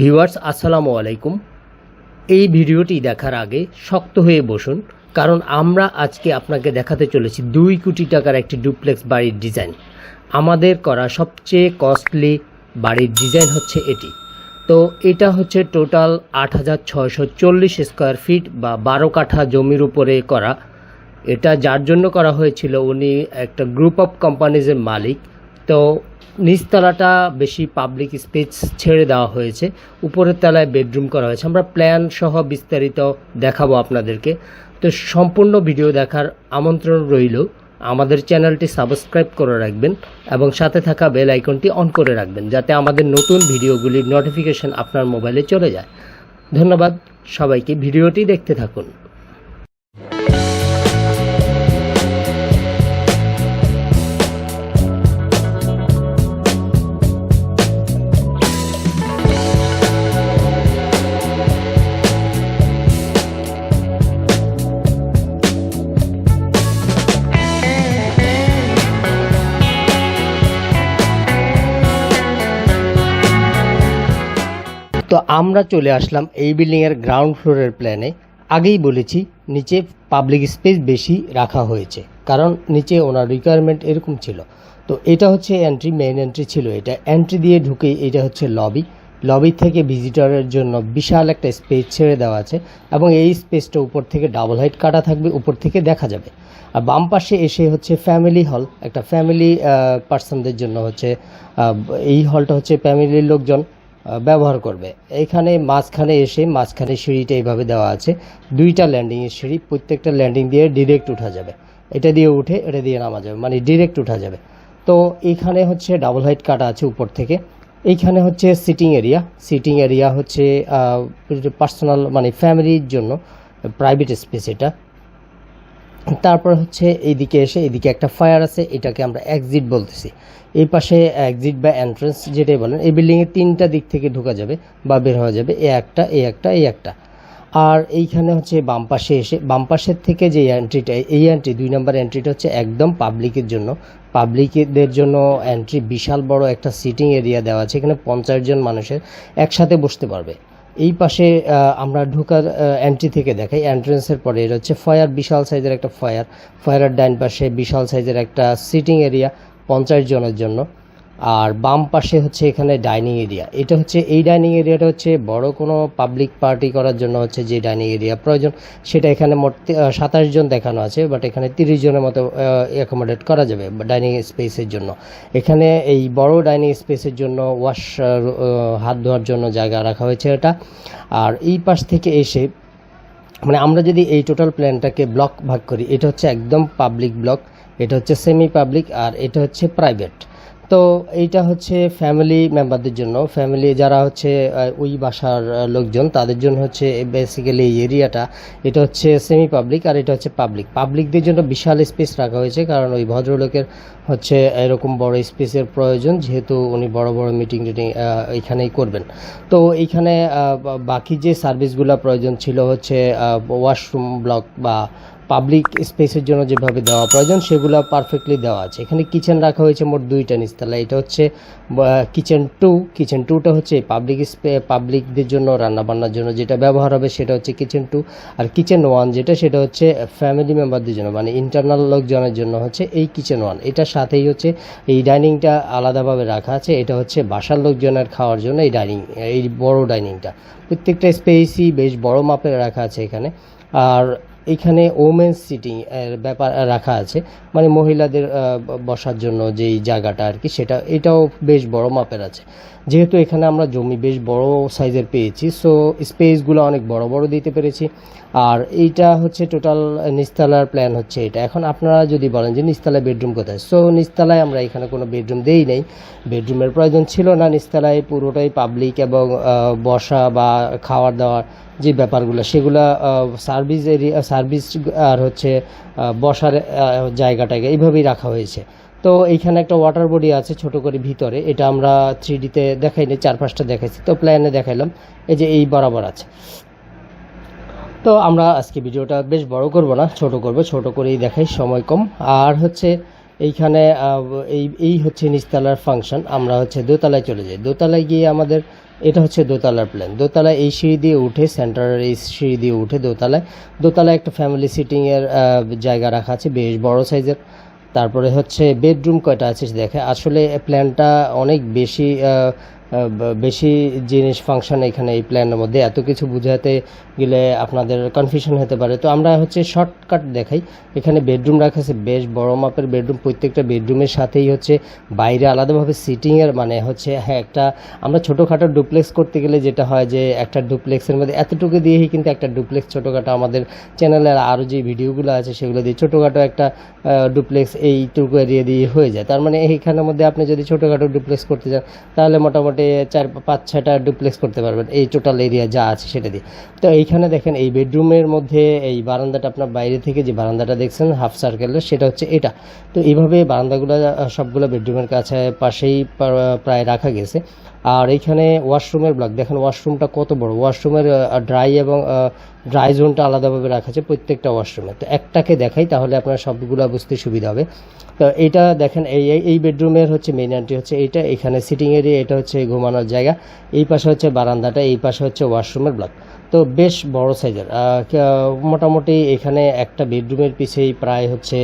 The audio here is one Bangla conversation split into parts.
ভিউয়ার্স, আসসালামু আলাইকুম। এই ভিডিওটি দেখার আগে শক্ত হয়ে বসুন, কারণ আমরা আজকে আপনাকে দেখাতে চলেছি দুই কোটি টাকার একটি ডুপ্লেক্স বাড়ির ডিজাইন। আমাদের করা সবচেয়ে কস্টলি বাড়ির ডিজাইন হচ্ছে এটি। তো এটা হচ্ছে টোটাল আট হাজার ছয়শো চল্লিশ স্কোয়ার ফিট বা বারো কাঠা জমির উপরে করা। এটা যার জন্য করা হয়েছিল, উনি একটা গ্রুপ অফ কোম্পানিজের মালিক। তো নিচতলাটা বেশি পাবলিক স্পেস ছেড়ে দেওয়া হয়েছে। উপরের তলায় বেডরুম করা হয়েছে। আমরা প্ল্যান সহ বিস্তারিত দেখাবো আপনাদেরকে। তো সম্পূর্ণ ভিডিও দেখার আমন্ত্রণ রইল। আমাদের চ্যানেলটি সাবস্ক্রাইব করে রাখবেন এবং সাথে থাকা বেল আইকনটি অন করে রাখবেন, যাতে আমাদের নতুন ভিডিওগুলির নোটিফিকেশন আপনার মোবাইলে চলে যায়। ধন্যবাদ সবাইকে। ভিডিওটি দেখতে থাকুন। তো আমরা চলে আসলাম এই বিল্ডিংয়ের গ্রাউন্ড ফ্লোরের প্ল্যানে আগেই বলেছি, নিচে পাবলিক স্পেস বেশি রাখা হয়েছে, কারণ নিচে ওনার রিকোয়ারমেন্ট এরকম ছিল। তো এটা হচ্ছে এন্ট্রি মেইন এন্ট্রি ছিল এটা। এন্ট্রি দিয়ে ঢুকেই এটা হচ্ছে লবি লবি থেকে ভিজিটরের জন্য বিশাল একটা স্পেস ছেড়ে দেওয়া আছে এবং এই স্পেসটা উপর থেকে ডাবল হাইট কাটা থাকবে, উপর থেকে দেখা যাবে। আর বাম পাশে এসে হচ্ছে ফ্যামিলি হল একটা ফ্যামিলি পার্সনদের জন্য হচ্ছে এই হলটা হচ্ছে ফ্যামিলির লোকজন। ব্যবহার করবে। এইখানে মাঝখানে এসে মাঝখানে সিঁড়িটা এইভাবে দেওয়া আছে। দুইটা ল্যান্ডিংয়ের সিঁড়ি, প্রত্যেকটা ল্যান্ডিং দিয়ে ডিরেক্ট উঠা যাবে। এটা দিয়ে উঠে, এটা দিয়ে নামা যাবে মানে ডিরেক্ট উঠা যাবে। তো এইখানে হচ্ছে ডাবল হাইট কাটা আছে উপর থেকে। এইখানে হচ্ছে সিটিং এরিয়া সিটিং এরিয়া হচ্ছে পার্সোনাল মানে ফ্যামিলির জন্য প্রাইভেট স্পেস এটা। তারপর হচ্ছে এইদিকে এসে এইদিকে একটা ফায়ার আছে, এটাকে আমরা এক্সিট বলতেছি। এই পাশে এক্সিট বা এন্ট্রান্স যেটাই বলেন, এই বিল্ডিংয়ে তিনটা দিক থেকে ঢোকা যাবে বা বের হওয়া যাবে, এ একটা এ একটা এই একটা। আর এইখানে হচ্ছে বাম পাশে এসে, বাম পাশের থেকে যে এন্ট্রিটা এই এন্ট্রি দুই নম্বর এন্ট্রিটা হচ্ছে একদম পাবলিকের জন্য। পাবলিকদের জন্য এন্ট্রি বিশাল বড় একটা সিটিং এরিয়া দেওয়া আছে, এখানে পঞ্চাশ জন মানুষের একসাথে বসতে পারবে। এই পাশে আমরা ঢোকার এন্ট্রি থেকে দেখাই। এন্ট্রেন্সের পরে এটা হচ্ছে ফায়ার বিশাল সাইজের একটা ফায়ার ফায়ারের ডাইন পাশে বিশাল সাইজের একটা সিটিং এরিয়া পঞ্চাশ জনের জন্য। আর বাম পাশে হচ্ছে এখানে ডাইনিং এরিয়া। এটা হচ্ছে, এই ডাইনিং এরিয়াটা হচ্ছে বড় কোনো পাবলিক পার্টি করার জন্য হচ্ছে যে ডাইনিং এরিয়া প্রয়োজন, সেটা এখানে মোট সাতাশ জন দেখানো আছে, বাট এখানে তিরিশ জনের মতো অ্যাকোমোডেট করা যাবে ডাইনিং স্পেসের জন্য। এখানে এই বড় ডাইনিং স্পেসের জন্য ওয়াশ হাত ধোয়ার জন্য জায়গা রাখা হয়েছে এটা। আর এই পাশ থেকে এসে মানে আমরা যদি এই টোটাল প্ল্যানটাকে ব্লক ভাগ করি, এটা হচ্ছে একদম পাবলিক ব্লক এটা হচ্ছে সেমি পাবলিক আর এটা হচ্ছে প্রাইভেট তো এইটা হচ্ছে ফ্যামিলি মেম্বারদের জন্য। ফ্যামিলি যারা হচ্ছে ওই বাসার লোকজন, তাদের জন্য হচ্ছে বেসিক্যালি এই এরিয়াটা এটা হচ্ছে সেমি পাবলিক আর এটা হচ্ছে পাবলিক পাবলিকদের জন্য বিশাল স্পেস রাখা হয়েছে কারণ ওই ভদ্রলোকের হচ্ছে এরকম বড় স্পেসের প্রয়োজন, যেহেতু উনি বড় বড় মিটিং টিটিং এখানেই করবেন। তো এইখানে বাকি যে সার্ভিসগুলো প্রয়োজন ছিল হচ্ছে ওয়াশরুম ব্লক বা পাবলিক স্পেসের জন্য যেভাবে দেওয়া প্রয়োজন, সেগুলো পারফেক্টলি দেওয়া আছে। এখানে কিচেন রাখা হয়েছে মোট দুইটা নিচতলা এটা হচ্ছে কিচেন টু কিচেন টুটা হচ্ছে পাবলিক পাবলিকদের জন্য রান্না বান্নার জন্য যেটা ব্যবহার হবে, সেটা হচ্ছে কিচেন টু আর কিচেন ওয়ান যেটা, সেটা হচ্ছে ফ্যামিলি মেম্বারদের জন্য মানে ইন্টারনাল লোকজনের জন্য হচ্ছে এই কিচেন ওয়ান এটার সাথেই হচ্ছে এই ডাইনিংটা আলাদাভাবে রাখা আছে। এটা হচ্ছে বাসার লোকজনের খাওয়ার জন্য এই ডাইনিং এই বড় ডাইনিংটা প্রত্যেকটা স্পেসই বেশ বড় মাপের রাখা আছে এখানে। আর এখানে ওমেন্স সিটিং এর ব্যাপার রাখা আছে। মানে মহিলাদের বসার জন্য যেই জায়গাটা আর কি সেটা, এটাও বেশ বড় মাপের আছে। যেহেতু এখানে আমরা জমি বেশ বড় সাইজের পেয়েছি সো স্পেসগুলো অনেক বড় বড় দিতে পেরেছি। আর এইটা হচ্ছে টোটাল নিস্তালার প্ল্যান হচ্ছে এটা। এখন আপনারা যদি বলেন যে নিচতলায় বেডরুম কোথায়? সো নিচতলায় আমরা এখানে কোনো বেডরুম দেই নেই। বেডরুমের প্রয়োজন ছিল না। নিচতলায় পুরোটাই পাবলিক এবং বসা বা খাওয়ার দাওয়ার যে ব্যাপারগুলো, সেগুলো সার্ভিস এরিয়া সার্ভিস আর হচ্ছে বসার জায়গাটাকে এইভাবেই রাখা হয়েছে। তো এইখানে একটা ওয়াটার বডি আছে ছোট করে ভিতরে, এটা আমরা থ্রি ডিতে দেখাইনি চার পাঁচটা দেখাইছি। তো প্ল্যানে দেখাইলাম, এই যে এই বরাবর আছে। তো আমরা আজকে ভিডিওটা বেশ বড় করব না, ছোট করব, ছোট করেই দেখাই, সময় কম। আর হচ্ছে, এইখানে এই এই হচ্ছে নিচতলার ফাংশন আমরা হচ্ছে দোতলায় চলে যাই। দোতলায় গিয়ে আমাদের এটা হচ্ছে দোতলার প্ল্যান দোতলায় এই সিঁড়ি দিয়ে উঠে সেন্টারের এই সিঁড়ি দিয়ে উঠে দোতলায়। দোতলায় একটা ফ্যামিলি সিটিংয়ের জায়গা রাখা আছে, বেশ বড় সাইজের তারপরে হচ্ছে বেডরুম কয়টা আছে দেখে। আসলে প্ল্যানটা অনেক বেশি বেশি জিনিস ফাংশন এখানে এই প্ল্যানের মধ্যে। এত কিছু বুঝাতে গেলে আপনাদের কনফিউশন হতে পারে। তো আমরা হচ্ছে শর্টকাট দেখাই। এখানে বেডরুম রাখা আছে। বেশ বড় মাপের বেডরুম প্রত্যেকটা বেডরুমের সাথেই হচ্ছে বাইরে আলাদাভাবে সিটিংয়ের মানে হচ্ছে হ্যাঁ একটা আমরা ছোটোখাটো ডুপ্লেক্স করতে গেলে যেটা হয় যে একটা ডুপ্লেক্সের মধ্যে এতটুকু দিয়েই কিন্তু একটা ডুপ্লেক্স ছোটোখাটো আমাদের চ্যানেলের আরও যে ভিডিওগুলো আছে সেগুলো দিয়ে ছোটোখাটো একটা ডুপ্লেক্স এইটুকু এরিয়া দিয়ে হয়ে যায়। তার মানে এইখানের মধ্যে আপনি যদি ছোটোখাটো ডুপ্লেক্স করতে চান তাহলে মোটামুটি চার, পাঁচ, ছয়টা ডুপ্লেক্স করতে পারবেন। এই টোটাল এরিয়া যা আছে সেটা দিয়ে। তো এইখানে দেখেন, এই বেডরুমের মধ্যে এই বারান্দাটা আপনার বাইরে থেকে যে বারান্দাটা দেখছেন হাফ সার্কেলের সেটা হচ্ছে এটা। তো এইভাবে বারান্দাগুলো, সবগুলো বেডরুমের কাছে, পাশেই প্রায় রাখা গেছে। আর এইখানে ওয়াশরুমের ব্লক দেখেন ওয়াশরুমটা কত বড়। ওয়াশরুমের ড্রাই এবং ড্রাই জোনটা আলাদাভাবে রাখা আছে প্রত্যেকটা ওয়াশরুমে তো একটাকে দেখাই, তাহলে আপনার সবগুলো বুঝতে সুবিধা হবে। তো এইটা দেখেন, এই, এই- বেডরুমের হচ্ছে মেইন এন্ট্রি হচ্ছে এইটা। এখানে সিটিং এরিয়া এটা হচ্ছে ঘুমানোর জায়গা। এই পাশে হচ্ছে বারান্দাটা, এই পাশে হচ্ছে ওয়াশরুমের ব্লক তো বেশ বড় সাইজের মোটামুটি এখানে একটা বেডরুমের পিছেই প্রায় হচ্ছে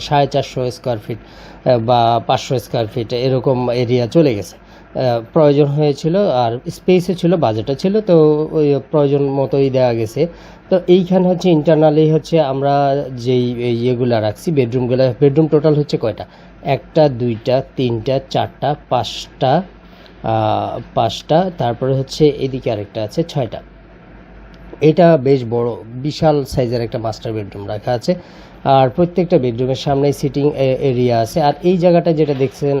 সাড়ে চারশো স্কোয়ার ফিট বা পাঁচশো স্কোয়ার ফিট এরকম এরিয়া চলে গেছে। প্রয়োজন হয়েছিল আর স্পেসে ছিল বাজেটও ছিল, তো ওই প্রয়োজন মতোই দেওয়া গেছে। তো এইখানে হচ্ছে ইন্টারনালি হচ্ছে আমরা যেই ইয়েগুলো রাখছি বেডরুমগুলো বেডরুম টোটাল হচ্ছে কয়টা? একটা, দুইটা, তিনটা, চারটা, পাঁচটা পাঁচটা, তারপরে হচ্ছে এদিকে আরেকটা আছে, ছয়টা। এটা বেশ বড়, বিশাল সাইজের একটা মাস্টার বেডরুম রাখা আছে। আর প্রত্যেকটা বেডরুমের সামনে সিটিং এরিয়া আছে। আর এই জায়গাটা যেটা দেখছেন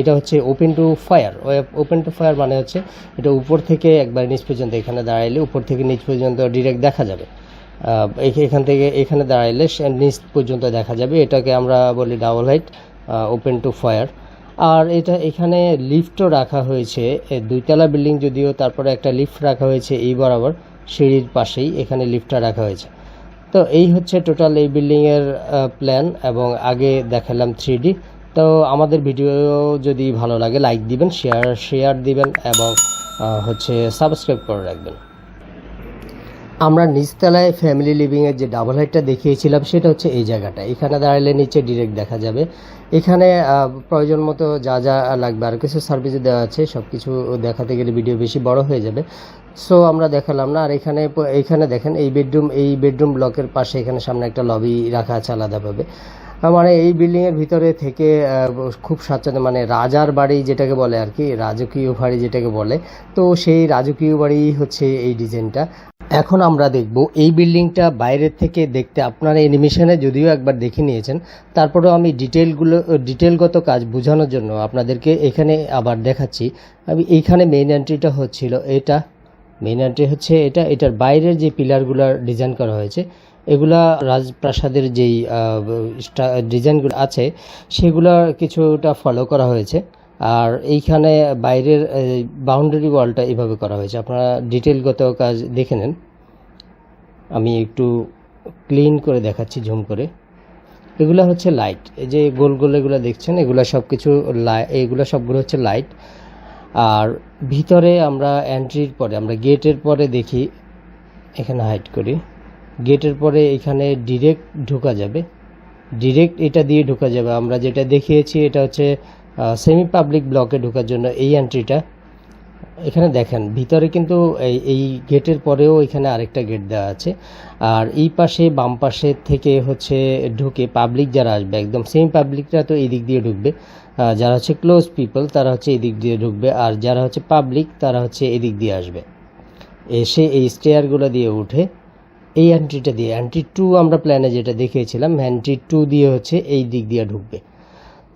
এটা হচ্ছে open to fire open to fire মানে হচ্ছে এটা উপর থেকে একবার নিচ পর্যন্ত, এখানে দাঁড়াইলে উপর থেকে নিচ পর্যন্ত ডিরেক্ট দেখা যাবে। এখান থেকে, এখানে দাঁড়াইলে নিচ পর্যন্ত দেখা যাবে। এটাকে আমরা বলি double height open to fire আর এটা এখানে লিফটও রাখা হয়েছে। দুইতলা বিল্ডিং যদিও, তারপরে একটা লিফট রাখা হয়েছে এই বরাবর, সিঁড়ির পাশেই এখানে লিফটটা রাখা হয়েছে। তো এই হচ্ছে টোটাল এই বিল্ডিংয়ের প্ল্যান এবং আগে দেখালাম থ্রি তো আমাদের ভিডিও যদি ভালো লাগে লাইক দিবেন শেয়ার শেয়ার দিবেন এবং হচ্ছে সাবস্ক্রাইব করে রাখবেন। আমরা নিচতলায় ফ্যামিলি লিভিংয়ের যে ডাবল হাইটটা দেখিয়েছিলাম, সেটা হচ্ছে এই জায়গাটা। এখানে দাঁড়ালে নিচে ডিরেক্ট দেখা যাবে। এখানে প্রয়োজন মতো যা যা লাগবে, আর কিছু সার্ভিস দেওয়া আছে সব কিছু দেখাতে গেলে ভিডিও বেশি বড় হয়ে যাবে। সো আমরা দেখালাম না, আর এখানে এইখানে দেখেন, এই বেডরুম এই বেডরুম ব্লকের পাশে এখানে সামনে একটা লবি রাখা আছে আলাদাভাবে। মানে এই বিল্ডিংয়ের ভিতরে থেকে খুব স্বাচ্ছন্দ্য মানে রাজার বাড়ি যেটাকে বলে আর কি, রাজকীয় বাড়ি যেটাকে বলে, তো সেই রাজকীয় বাড়ি হচ্ছে এই ডিজাইনটা এখন আমরা দেখব এই বিল্ডিংটা বাইরের থেকে দেখতে আপনারা অ্যানিমেশনে যদিও একবার দেখে নিয়েছেন, তারপরেও আমি ডিটেলগুলো ডিটেলগত কাজ বোঝানোর জন্য আপনাদেরকে এখানে আবার দেখাচ্ছি। আমি এইখানে মেইন এন্ট্রিটা হচ্ছিল এটা মেইন এন্ট্রি হচ্ছে এটা, এটার বাইরের যে পিলারগুলো ডিজাইন করা হয়েছে, এগুলা রাজপ্রাসাদের যেই ডিজাইনগুলো আছে, সেগুলো কিছুটা ফলো করা হয়েছে। আর এইখানে বাইরের বাউন্ডারি ওয়ালটা এভাবে করা হয়েছে। আপনারা ডিটেলগত কাজ দেখে নেন। আমি একটু ক্লিন করে দেখাচ্ছি ঝুম করে। এগুলো হচ্ছে লাইট এই যে গোল গোল এগুলো দেখছেন, এগুলো সব কিছু এগুলো সবগুলো হচ্ছে লাইট আর ভিতরে আমরা এন্ট্রির পরে, আমরা গেটের পরে দেখি, এখানে হাইড করি। গেটের পরে এখানে ডিরেক্ট ঢোকা যাবে। ডিরেক্ট এটা দিয়ে ঢোকা যাবে। আমরা যেটা দেখিয়েছি, এটা হচ্ছে সেমি পাবলিক ব্লকে ঢোকার জন্য এই এন্ট্রিটা এখানে দেখেন, ভিতরে কিন্তু এই এই গেটের পরেও এখানে আরেকটা গেট দেওয়া আছে। আর এই পাশে, বাম পাশে থেকে হচ্ছে ঢুকে পাবলিক যারা আসবে, একদম সেম পাবলিকরা তো এই দিক দিয়ে ঢুকবে। যারা হচ্ছে ক্লোজ পিপল তারা হচ্ছে এদিক দিয়ে ঢুকবে। আর যারা হচ্ছে পাবলিক তারা হচ্ছে এদিক দিয়ে আসবে। এসে এই স্টেয়ারগুলো দিয়ে উঠে এই অ্যান্ট্রিটা দিয়ে অ্যান্ট্রি টু আমরা প্ল্যানে যেটা দেখিয়েছিলাম অ্যান্ট্রি টু দিয়ে হচ্ছে এই দিক দিয়ে ঢুকবে।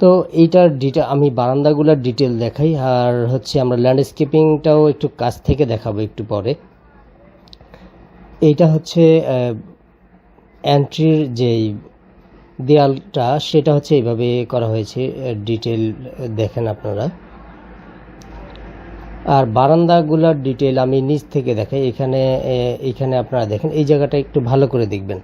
তো এইটার ডিটা আমি বারান্দাগুলোর ডিটেল দেখাই, আর হচ্ছে আমরা ল্যান্ডস্কেপিংটাও একটু কাছ থেকে দেখাবো একটু পরে। এইটা হচ্ছে এন্ট্রির যেই দেয়ালটা, সেটা হচ্ছে এইভাবে করা হয়েছে ডিটেল দেখেন আপনারা। আর বারান্দাগুলোর ডিটেল আমি নিচ থেকে দেখাই, এখানে এখানে আপনারা দেখেন, এই জায়গাটা একটু ভালো করে দেখবেন।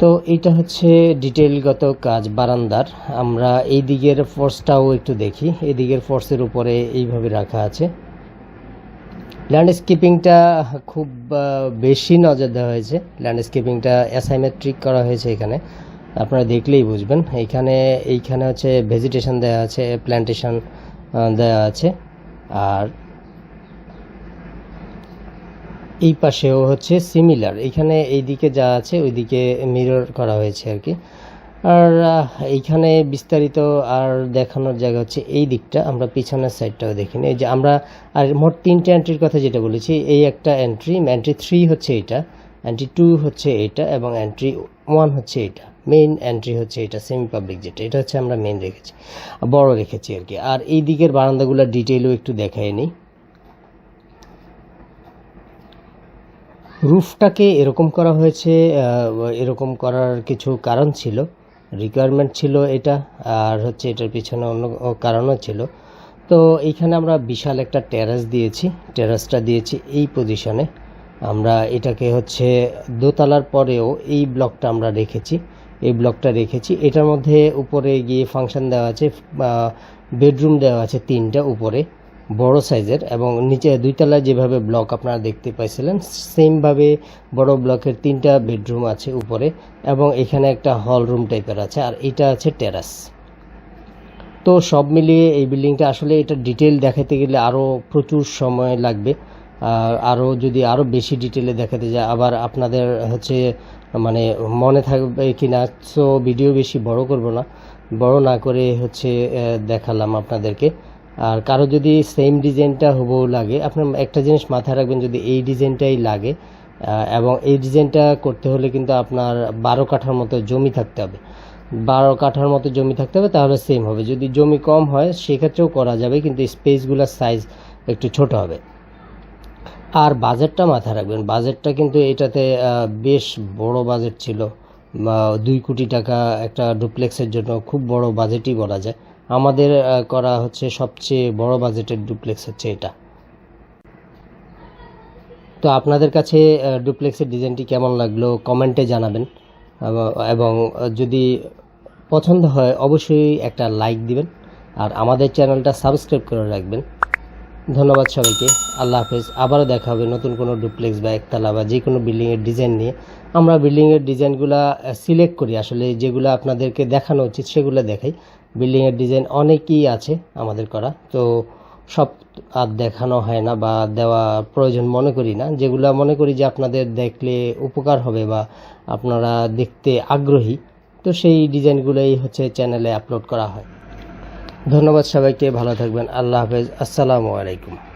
তো এইটা হচ্ছে ডিটেলগত কাজ বারান্দার। আমরা এই দিকের ফোর্সটাও একটু দেখি। এই দিকের ফোর্সের উপরে এইভাবে রাখা আছে। ল্যান্ডস্কেপিংটা খুব বেশি নজর দেওয়া হয়েছে। ল্যান্ডস্কেপিংটা অ্যাসাইমেট্রিক করা হয়েছে এখানে। আপনারা দেখলেই বুঝবেন। এইখানে এইখানে হচ্ছে ভেজিটেশন দেওয়া আছে প্ল্যান্টেশন দেওয়া আছে। আর এই পাশেও হচ্ছে সিমিলার এখানে এইদিকে যা আছে, ওইদিকে মিরর করা হয়েছে আর কি। আর এইখানে বিস্তারিত আর দেখানোর জায়গা হচ্ছে এই দিকটা। আমরা পিছনের সাইডটাও দেখিনি। এই যে আমরা, আর মোট তিনটে এন্ট্রির কথা যেটা বলেছি, এই একটা এন্ট্রি এন্ট্রি থ্রি হচ্ছে এটা এন্ট্রি টু হচ্ছে এটা, এবং এন্ট্রি ওয়ান হচ্ছে এটা। মেইন এন্ট্রি হচ্ছে এটা সেমি পাবলিক যেটা। এটা হচ্ছে আমরা মেইন রেখেছি, বড় রেখেছি আর কি। আর এই দিকের বারান্দাগুলো ডিটেলও একটু দেখাই নিই রুফটাকে এরকম করা হয়েছে এরকম করার কিছু কারণ ছিল রিকোয়ারমেন্ট ছিল এটা, আর হচ্ছে এটার পিছনে অন্য কারণও ছিল। তো এইখানে আমরা বিশাল একটা টেরাস দিয়েছি টেরাসটা দিয়েছি এই পজিশনে আমরা এটাকে হচ্ছে দোতলার পরেও এই ব্লকটা আমরা রেখেছি, এই ব্লকটা রেখেছি। এটার মধ্যে উপরে গিয়ে ফাংশন দেওয়া আছে বেডরুম দেওয়া আছে তিনটা উপরে। বড় সাইজের এবং নিচে দুইতলায় যেভাবে ব্লক আপনারা দেখতে পাইছিলেন সেমভাবে বড় ব্লকের তিনটা বেডরুম আছে উপরে এবং এখানে একটা হল রুম টাইপের আছে আর এটা আছে টেরাস তো সব মিলিয়ে এই বিল্ডিংটা আসলে এটা ডিটেল দেখাতে গেলে আরও প্রচুর সময় লাগবে। আর আরও যদি আরও বেশি ডিটেলে দেখাতে যায় আবার আপনাদের হচ্ছে মানে মনে থাকবে কি না সো ভিডিও বেশি বড় করব না। বড় না করে হচ্ছে দেখালাম আপনাদেরকে। আর কারও যদি সেম ডিজাইনটা হুবহু লাগে, আপনার একটা জিনিস মাথায় রাখবেন, যদি এই ডিজাইনটাই লাগে এবং এই ডিজাইনটা করতে হলে কিন্তু আপনার বারো কাঠার মতো জমি থাকতে হবে। বারো কাঠার মতো জমি থাকতে হবে, তাহলে সেম হবে। যদি জমি কম হয়, সেক্ষেত্রেও করা যাবে, কিন্তু স্পেসগুলোর সাইজ একটু ছোট হবে। আর বাজেটটা মাথায় রাখবেন। বাজেটটা কিন্তু এটাতে বেশ বড় বাজেট ছিল। দুই কোটি টাকা একটা ডুপ্লেক্সের জন্য খুব বড় বাজেটই বলা যায়। আমাদের করা হচ্ছে সবচেয়ে বড় বাজেটের ডুপ্লেক্স হচ্ছে এটা। তো আপনাদের কাছে ডুপ্লেক্সের ডিজাইনটি কেমন লাগল কমেন্টে জানাবেন। এবং- যদি পছন্দ হয়, অবশ্যই একটা লাইক দিবেন। আর আমাদের চ্যানেলটা সাবস্ক্রাইব করে রাখবেন। ধন্যবাদ সবাইকে। আল্লাহ হাফেজ। আবারও দেখা হবে নতুন কোনো ডুপ্লেক্স বা একতলা বা যে কোনো বিল্ডিংয়ের ডিজাইন নিয়ে। আমরা বিল্ডিংয়ের ডিজাইনগুলো সিলেক্ট করি। আসলে যেগুলো আপনাদেরকে দেখানো উচিত, সেগুলো দেখাই। বিল্ডিংয়ের ডিজাইন অনেকই আছে আমাদের করা। তো সব আর দেখানো হয় না বা দেওয়া প্রয়োজন মনে করি না। যেগুলো মনে করি যে আপনাদের দেখলে উপকার হবে বা আপনারা দেখতে আগ্রহী, তো সেই ডিজাইনগুলোই হচ্ছে চ্যানেলে আপলোড করা হয়। ধন্যবাদ সবাইকে, ভালো থাকবেন, আল্লাহ হাফেজ, আসসালামু আলাইকুম।